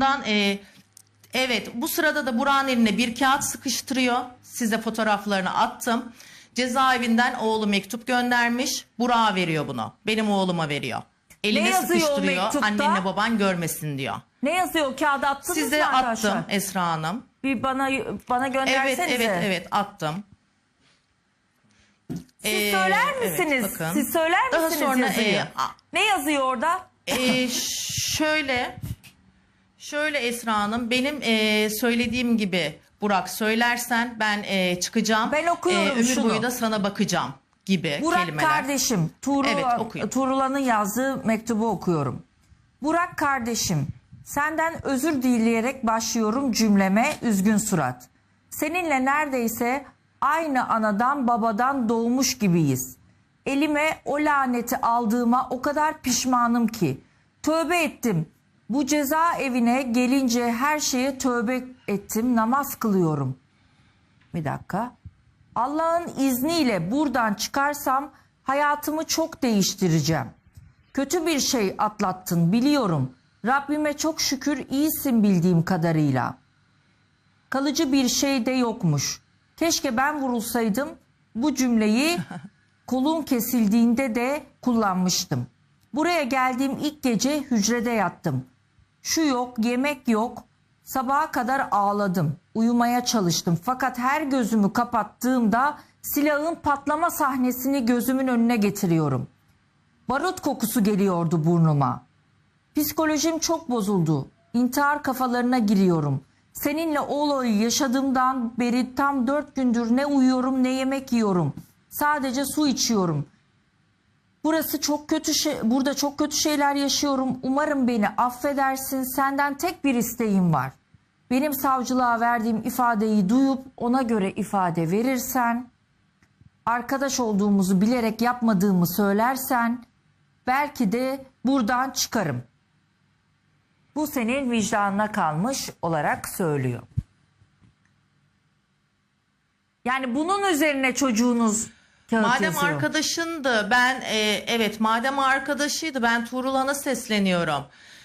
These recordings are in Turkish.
Bundan e, evet bu sırada da Burak'ın eline bir kağıt sıkıştırıyor. Size fotoğraflarını attım. Cezaevinden oğlu mektup göndermiş. Burak'a veriyor bunu. Benim oğluma veriyor. Eline yazıyor o sıkıştırıyor. mektupta? Annenle baban görmesin diyor. Ne yazıyor kağıda attınız Size mı arkadaşlar? attım Esra Hanım. Bir bana bana Evet göndersenize. evet evet attım. Siz Ee, söyler evet, misiniz? bakın. Siz söyler Daha misiniz sonra, yazıyı? e, a- ne yazıyor orada? Ee, şöyle şöyle Esra Hanım benim e, söylediğim gibi Burak söylersen ben e, çıkacağım. Ben okuyorum E, ömür şunu. boyu da sana bakacağım gibi Burak kelimeler. kardeşim, Tuğrul, Evet, okuyun. Tuğrul'un yazdığı mektubu okuyorum. Burak kardeşim, senden özür dileyerek başlıyorum cümleme üzgün surat. Seninle neredeyse aynı anadan babadan doğmuş gibiyiz. Elime o laneti aldığıma o kadar pişmanım ki. Tövbe ettim. Bu ceza evine gelince her şeye tövbe ettim, namaz kılıyorum. Bir dakika. Allah'ın izniyle buradan çıkarsam hayatımı çok değiştireceğim. Kötü bir şey atlattın biliyorum. Rabbime çok şükür iyisin bildiğim kadarıyla. Kalıcı bir şey de yokmuş. Keşke ben vurulsaydım bu cümleyi kolun kesildiğinde de kullanmıştım. Buraya geldiğim ilk gece hücrede yattım. Şu yok, yemek yok. Sabaha kadar ağladım. Uyumaya çalıştım. Fakat her gözümü kapattığımda silahın patlama sahnesini gözümün önüne getiriyorum. Barut kokusu geliyordu burnuma. Psikolojim çok bozuldu. İntihar kafalarına giriyorum. Seninle o olayı yaşadığımdan beri tam dört gündür ne uyuyorum ne yemek yiyorum. Sadece su içiyorum. Burası çok kötü şey, burada çok kötü şeyler yaşıyorum. Umarım beni affedersin. Senden tek bir isteğim var. Benim savcılığa verdiğim ifadeyi duyup ona göre ifade verirsen, arkadaş olduğumuzu bilerek yapmadığımı söylersen, belki de buradan çıkarım. Bu senin vicdanına kalmış olarak söylüyor. Yani bunun üzerine çocuğunuz kağıt Madem yazıyor. arkadaşındı ben e, evet madem arkadaşıydı ben Tuğrulhan'a sesleniyorum.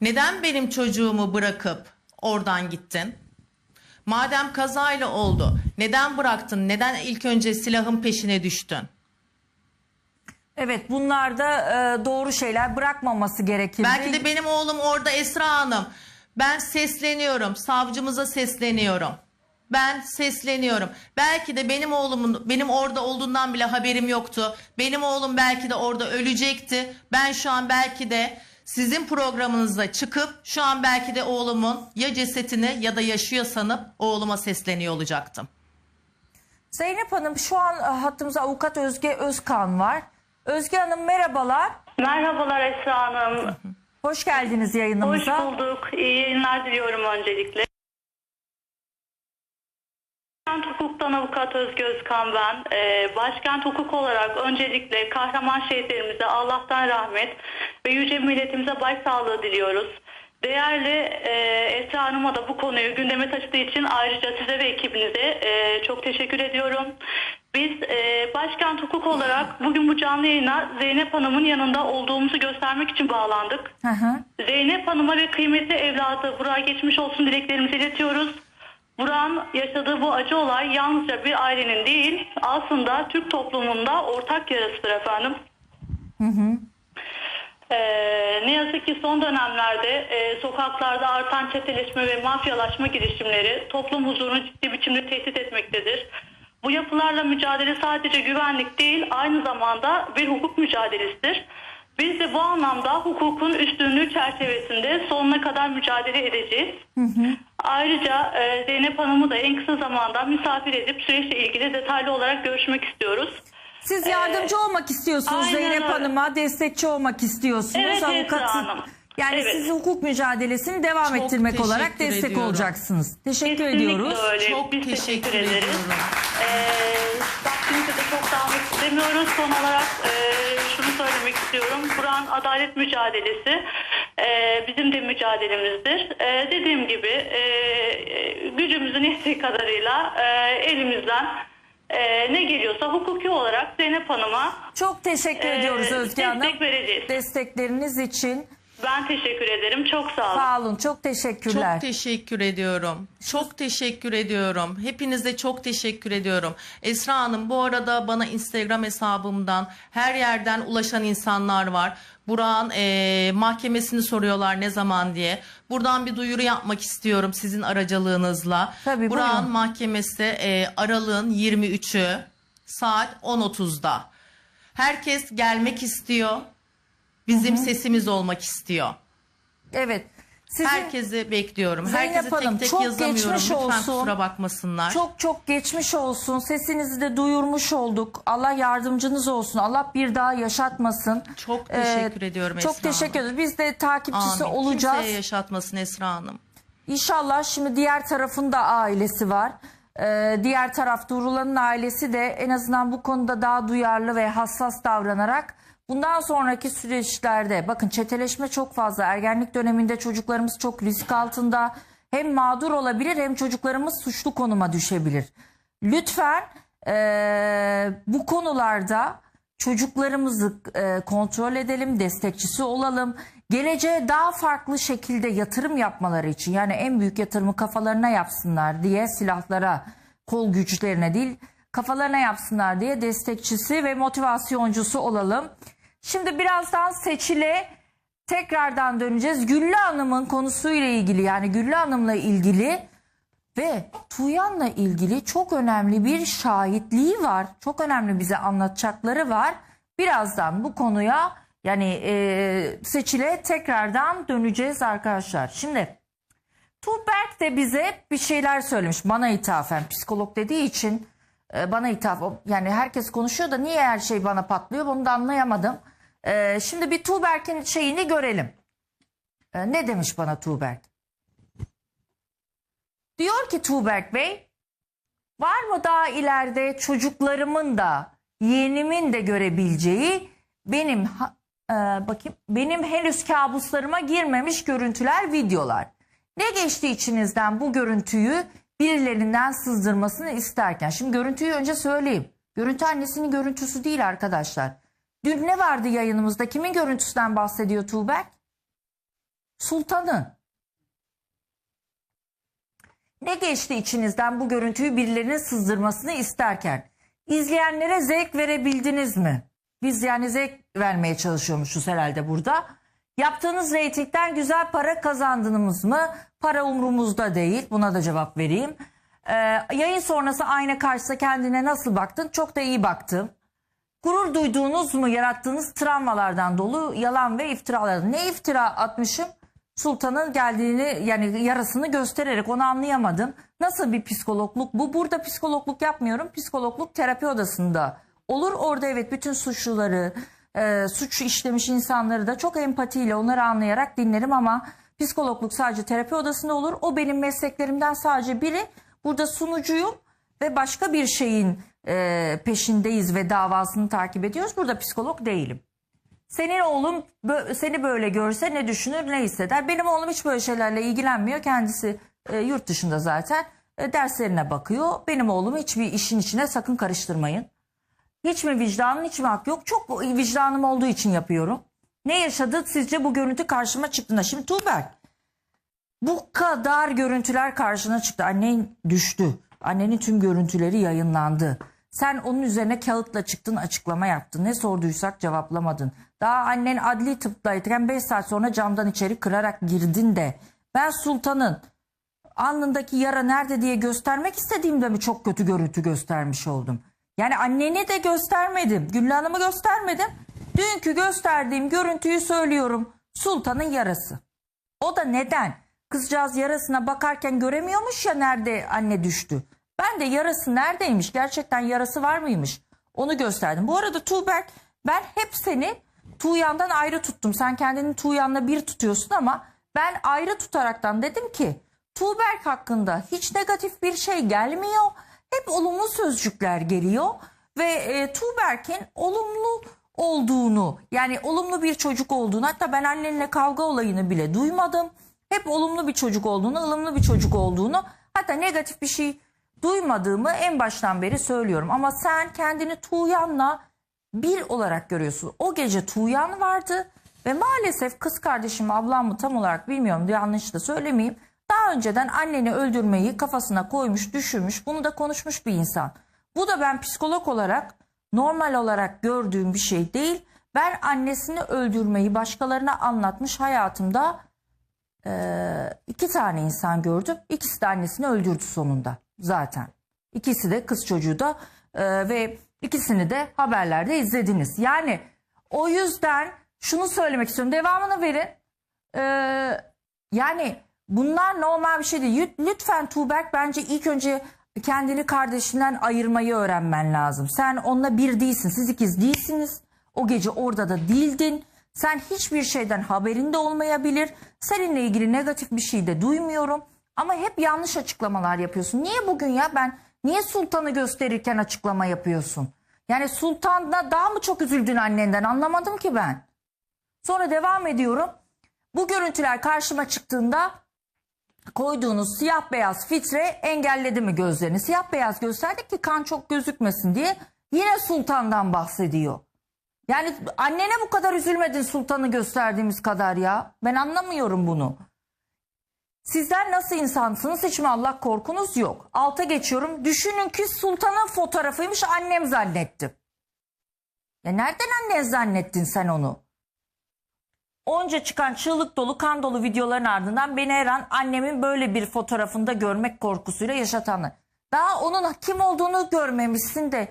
Neden benim çocuğumu bırakıp oradan gittin? Madem kazayla oldu neden bıraktın? Neden ilk önce silahın peşine düştün? Evet bunlar da e, doğru şeyler bırakmaması gerekir. Belki de benim oğlum orada Esra Hanım. Ben sesleniyorum. Savcımıza sesleniyorum. Ben sesleniyorum. Belki de benim oğlumun benim orada olduğundan bile haberim yoktu. Benim oğlum belki de orada ölecekti. Ben şu an belki de sizin programınızda çıkıp şu an belki de oğlumun ya cesetini ya da yaşıyor sanıp oğluma sesleniyor olacaktım. Zeynep Hanım şu an e, hattımızda avukat Özge Özkan var. Özge Hanım merhabalar. Merhabalar Esra Hanım. Hoş geldiniz Hoş yayınımıza. bulduk. İyi yayınlar diliyorum öncelikle. Başkent Hukuk'tan avukat Özge Özkan ben. Ee, Başkent Hukuk olarak öncelikle kahraman şehitlerimize Allah'tan rahmet ve yüce milletimize başsağlığı diliyoruz. Değerli e, Esra Hanım'a da bu konuyu gündeme taşıdığı için ayrıca size ve ekibinize e, çok teşekkür ediyorum. Biz e, Başkent Hukuk olarak bugün bu canlı yayına Zeynep Hanım'ın yanında olduğumuzu göstermek için bağlandık. Hı hı. Zeynep Hanım'a ve kıymetli evladı Burak'a geçmiş olsun dileklerimizi iletiyoruz. Burak'ın yaşadığı bu acı olay yalnızca bir ailenin değil aslında Türk toplumunda ortak yarasıdır efendim. Ee, ne yazık ki son dönemlerde e, sokaklarda artan çeteleşme ve mafyalaşma girişimleri toplum huzurunu ciddi biçimde tehdit etmektedir. Bu yapılarla mücadele sadece güvenlik değil aynı zamanda bir hukuk mücadelesidir. Biz de bu anlamda hukukun üstünlüğü çerçevesinde sonuna kadar mücadele edeceğiz. Ayrıca e, Zeynep Hanım'ı da en kısa zamanda misafir edip süreçle ilgili detaylı olarak görüşmek istiyoruz. Siz yardımcı olmak istiyorsunuz Ee, aynen Zeynep. Hanım'a, destekçi olmak istiyorsunuz. Evet, Esra Avukatı- Hanım. Yani Evet. siz hukuk mücadelesini devam Çok ettirmek olarak destek ediyorum. olacaksınız. Teşekkür Kesinlikle ediyoruz. öyle. Çok Biz teşekkür teşekkür ederiz. ediyorum. Ee, vaktimizi de çok dağılmak istemiyoruz. Son olarak e, şunu söylemek istiyorum. Kur'an adalet mücadelesi e, bizim de mücadelemizdir. E, dediğim gibi e, e, gücümüzün yettiği kadarıyla e, elimizden e, ne geliyorsa hukuki olarak Zeynep Hanım'a Çok teşekkür Ee, ediyoruz Özge destek Hanım. vereceğiz. Destekleriniz için. Ben teşekkür ederim. Çok sağ olun. Sağ olun. Çok teşekkürler. Çok teşekkür ediyorum. Çok teşekkür ediyorum. Hepinize çok teşekkür ediyorum. Esra Hanım bu arada bana Instagram hesabımdan her yerden ulaşan insanlar var. Burak'ın eee, mahkemesini soruyorlar ne zaman diye. Buradan bir duyuru yapmak istiyorum sizin aracılığınızla. Tabii, Burak'ın buyurun. mahkemesi eee, aralığın 23'ü saat 10.30'da. Herkes gelmek istiyor. Bizim sesimiz olmak istiyor. evet. Sizin Herkesi bekliyorum. Zeynep Herkesi Hanım, tek tek çok yazamıyorum. geçmiş Lütfen olsun. kusura bakmasınlar. Çok çok geçmiş olsun. Sesinizi de duyurmuş olduk. Allah yardımcınız olsun. Allah bir daha yaşatmasın. Ee, Çok teşekkür ediyorum Çok Esra teşekkür ederiz. Biz de takipçisi Amin. olacağız. Kimseye yaşatmasın Esra Hanım. İnşallah şimdi diğer tarafında ailesi var. Ee, diğer taraf Durulan'ın ailesi de en azından bu konuda daha duyarlı ve hassas davranarak bundan sonraki süreçlerde bakın çeteleşme çok fazla. Ergenlik döneminde çocuklarımız çok risk altında. Hem mağdur olabilir hem çocuklarımız suçlu konuma düşebilir. Lütfen ee, bu konularda çocuklarımızı e, kontrol edelim, destekçisi olalım. Geleceğe daha farklı şekilde yatırım yapmaları için yani en büyük yatırımı kafalarına yapsınlar diye silahlara, kol güçlerine değil kafalarına yapsınlar diye destekçisi ve motivasyoncusu olalım. Şimdi birazdan seçile tekrardan döneceğiz. Güllü Hanım'ın konusuyla ilgili yani Güllü Hanım'la ilgili ve Tuğyan'la ilgili çok önemli bir şahitliği var. Çok önemli bize anlatacakları var. Birazdan bu konuya yani e, seçile tekrardan döneceğiz arkadaşlar. Şimdi Tuğberk de bize bir şeyler söylemiş bana ithafen. Psikolog dediği için e, bana ithaf yani herkes konuşuyor da niye her şey bana patlıyor bunu da anlayamadım. E, şimdi bir Tuğberk'in şeyini görelim. E, ne demiş bana Tuğberk? Diyor ki Tuğberk Bey, var mı daha ileride çocuklarımın da yeğenimin de görebileceği benim ha- e, bakayım benim henüz kabuslarıma girmemiş görüntüler, videolar. Ne geçti içinizden bu görüntüyü birilerinden sızdırmasını isterken? Şimdi görüntüyü önce söyleyeyim. Görüntü annesinin görüntüsü değil arkadaşlar. Dün ne vardı yayınımızda? Kimin görüntüsünden bahsediyor Tuğberk? Sultan'ın. Ne geçti içinizden bu görüntüyü birilerinin sızdırmasını isterken? İzleyenlere zevk verebildiniz mi? Biz yani zevk vermeye çalışıyormuşuz herhalde burada. Yaptığınız reytingden güzel para kazandınız mı? Para umrumuzda değil. Buna da cevap vereyim. Ee, yayın sonrası ayna karşısında kendine nasıl baktın? Çok da iyi baktım. Gurur duyduğunuz mu yarattığınız travmalardan dolu yalan ve iftiralar. Ne iftira atmışım? Sultan'ın geldiğini yani yarasını göstererek onu anlayamadım. Nasıl bir psikologluk bu? Burada psikologluk yapmıyorum. Psikologluk terapi odasında olur. Orada evet bütün suçluları, e, suç işlemiş insanları da çok empatiyle onları anlayarak dinlerim ama psikologluk sadece terapi odasında olur. O benim mesleklerimden sadece biri. Burada sunucuyum ve başka bir şeyin e, peşindeyiz ve davasını takip ediyoruz. Burada psikolog değilim. Senin oğlun bö- seni böyle görse ne düşünür ne hisseder? Benim oğlum hiç böyle şeylerle ilgilenmiyor. Kendisi e, yurt dışında zaten e, derslerine bakıyor. Benim oğlumu hiçbir işin içine sakın karıştırmayın. Hiç mi vicdanın hiç mi hak yok? Çok vicdanım olduğu için yapıyorum. Ne yaşadı sizce bu görüntü karşıma çıktığında? Şimdi Tuğberk bu kadar görüntüler karşına çıktı. Annen düştü. Annenin tüm görüntüleri yayınlandı. Sen onun üzerine kağıtla çıktın açıklama yaptın. Ne sorduysak cevaplamadın. Daha annen adli tıptayken 5 saat sonra camdan içeri kırarak girdin de. Ben sultanın alnındaki yara nerede diye göstermek istediğimde mi çok kötü görüntü göstermiş oldum? Yani anneni de göstermedim. Güllü Hanım'ı göstermedim. Dünkü gösterdiğim görüntüyü söylüyorum. Sultanın yarası. O da neden? Kızcağız yarasına bakarken göremiyormuş ya nerede anne düştü. Ben de yarası neredeymiş gerçekten yarası var mıymış onu gösterdim. Bu arada Tuğberk ben hep seni Tuğyan'dan ayrı tuttum. Sen kendini Tuğyan'la bir tutuyorsun ama ben ayrı tutaraktan dedim ki Tuğberk hakkında hiç negatif bir şey gelmiyor. Hep olumlu sözcükler geliyor ve e, Tuğberk'in olumlu olduğunu yani olumlu bir çocuk olduğunu hatta ben annenle kavga olayını bile duymadım. Hep olumlu bir çocuk olduğunu, ılımlı bir çocuk olduğunu hatta negatif bir şey duymadığımı en baştan beri söylüyorum. Ama sen kendini Tuğyan'la bir olarak görüyorsun. O gece Tuğyan vardı Ve maalesef kız kardeşim ablam mı tam olarak bilmiyorum yanlış da söylemeyeyim. Daha önceden anneni öldürmeyi kafasına koymuş, düşünmüş, bunu da konuşmuş bir insan. Bu da ben psikolog olarak normal olarak gördüğüm bir şey değil. Ben annesini öldürmeyi başkalarına anlatmış hayatımda eee, iki tane insan gördüm. İkisi de annesini öldürdü sonunda zaten. İkisi de kız çocuğu da eee, ve ikisini de haberlerde izlediniz. Yani o yüzden şunu söylemek istiyorum. Devamını verin. Eee, yani bunlar normal bir şey değil. Lüt- Lütfen Tuğberk bence ilk önce kendini kardeşinden ayırmayı öğrenmen lazım. Sen onunla bir değilsin. Siz ikiz değilsiniz. O gece orada da değildin. Sen hiçbir şeyden haberin de olmayabilir. Seninle ilgili negatif bir şey de duymuyorum. Ama hep yanlış açıklamalar yapıyorsun. Niye bugün ya ben niye sultanı gösterirken açıklama yapıyorsun? Yani sultanla daha mı çok üzüldün annenden anlamadım ki ben. Sonra devam ediyorum. Bu görüntüler karşıma çıktığında koyduğunuz siyah beyaz filtre engelledi mi gözlerini? Siyah beyaz gösterdik ki kan çok gözükmesin diye yine sultandan bahsediyor. Yani annene bu kadar üzülmedin sultanı gösterdiğimiz kadar ya. Ben anlamıyorum bunu. Sizler nasıl insansınız hiç mi Allah korkunuz yok. Alta geçiyorum. Düşünün ki sultanın fotoğrafıymış annem zannettim. Ya nereden annen zannettin sen onu? Onca çıkan çığlık dolu kan dolu videoların ardından beni her an annemin böyle bir fotoğrafında görmek korkusuyla yaşatanlar. Daha onun kim olduğunu görmemişsin de